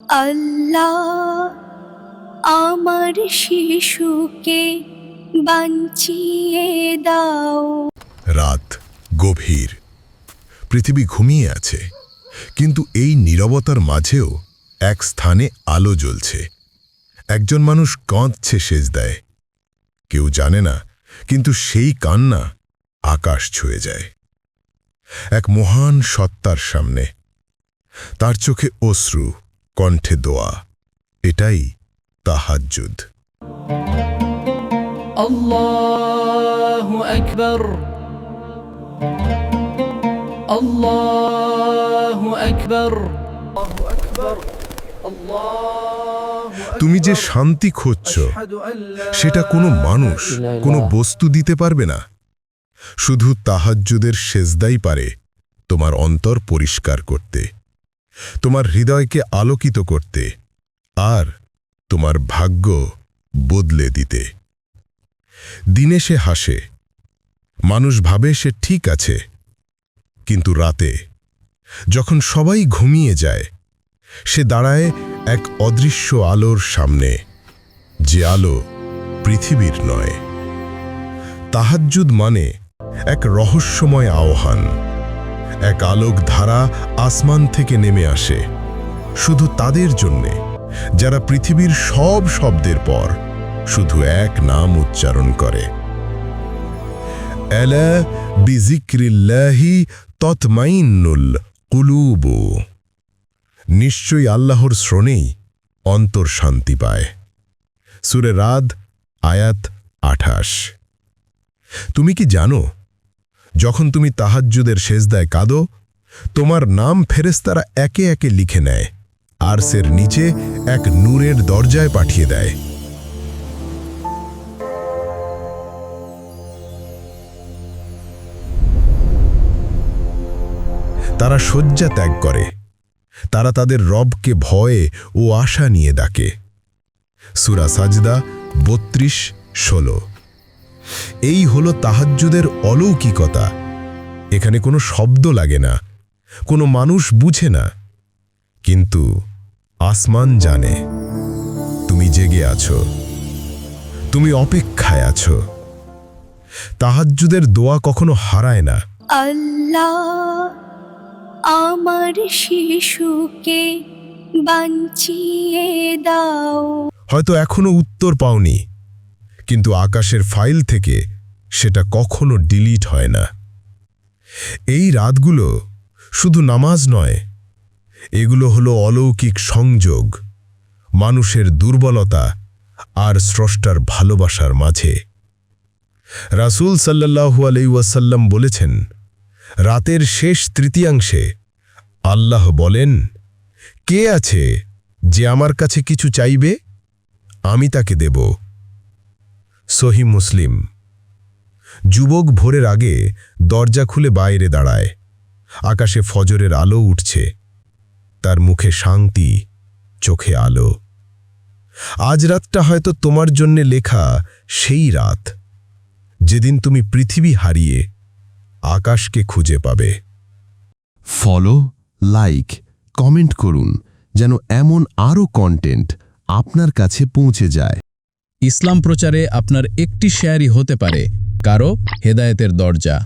আল্লাহ আমার শিশুকে বাঞ্চিয়ে দাও। রাত গভীর। পৃথিবী ঘুমিয়ে আছে, কিন্তু এই নীরবতার মাঝেও এক স্থানে আলো জ্বলছে। একজন মানুষ কাঁদছে সেজ দেয় কেউ জানে না, কিন্তু সেই কান্না আকাশ ছুঁয়ে যায়। এক মহান সত্তার সামনে, তার চোখে অশ্রু কণ্ঠে দোয়া। এটাই তাহাজ্জুদ। তুমি যে শান্তি খোঁজছ সেটা কোনো মানুষ কোনো বস্তু দিতে পারবে না। শুধু তাহাজ্জুদের সেজদাই পারে তোমার অন্তর পরিষ্কার করতে। তোমার হৃদয়কে আলোকিত করতে আর তোমার ভাগ্য বদলে দিতে। দিনে সে হাসে, মানুষ ভাবে সে ঠিক আছে, কিন্তু রাতে যখন সবাই ঘুমিয়ে যায়, সে দাঁড়ায় এক অদৃশ্য আলোর সামনে, যে আলো পৃথিবীর নয়। তাহাজ্জুদ মানে এক রহস্যময় আহ্বান। এক আলোক ধারা আসমান থেকে নেমে আসে। শুধু তাদের জন্যে, যারা পৃথিবীর সব শব্দের পর শুধু এক নাম উচ্চারণ করে। এলা বিজিক্রিল্লাহি নিশ্চয়ই আল্লাহর শ্রণেই অন্তর শান্তি পায়। সুরে রাদ, আয়াত আঠাশ। তুমি কি জানো যখন তুমি তাহাজ্জুদের সেজদায় কাঁদো, তোমার নাম ফেরেস্তারা একে একে লিখে নেয় আর সের নিচে এক নূরের দরজায় পাঠিয়ে দেয়। তারা শয্যা ত্যাগ করে, তারা তাদের রবকে ভয়ে ও আশা নিয়ে ডাকে। সুরা সাজদা বত্রিশ, ষোলো। এই হলো তাহাজ্জুদের অলৌকিকতা। এখানে কোনো শব্দ লাগে না কোনো মানুষ বুঝে না। কিন্তু আসমান জানে তুমি জেগে আছো তুমি অপেক্ষায় আছো। তাহাজ্জুদের দোয়া কখনো হারায় না। আল্লাহ আমার শিশুকে বাঞ্চিয়ে দাও। হয়তো এখনও উত্তর পাওনি। কিন্তু আকাশের ফাইল থেকে সেটা কখনো ডিলিট হয় না। এই রাতগুলো শুধু নামাজ নয়, এগুলো হলো অলৌকিক সংযোগ, মানুষের দুর্বলতা আর স্রষ্টার ভালোবাসার মাঝে। রাসূল সাল্লাল্লাহু আলাইহি ওয়াসাল্লাম বলেছেন, রাতের শেষ তৃতীয়াংশে আল্লাহ বলেন, কে আছে যে আমার কাছে কিছু চাইবে? আমি তাকে দেব। সহি মুসলিম। যুবক ভোরের আগে দরজা খুলে বাইরে দাঁড়ায়। আকাশে ফজরের আলো উঠছে। তার মুখে শান্তি, চোখে আলো। আজ রাতটা হয়তো তোমার জন্যে লেখা সেই রাত। যেদিন তুমি পৃথিবী হারিয়ে আকাশকে খুঁজে পাবে। ফলো, লাইক, কমেন্ট করুন যেন এমন আরও কন্টেন্ট আপনার কাছে পৌঁছে যায়। ইসলাম প্রচারে আপনার একটি শেয়ারই হতে পারে কারও হেদায়েতের দরজা।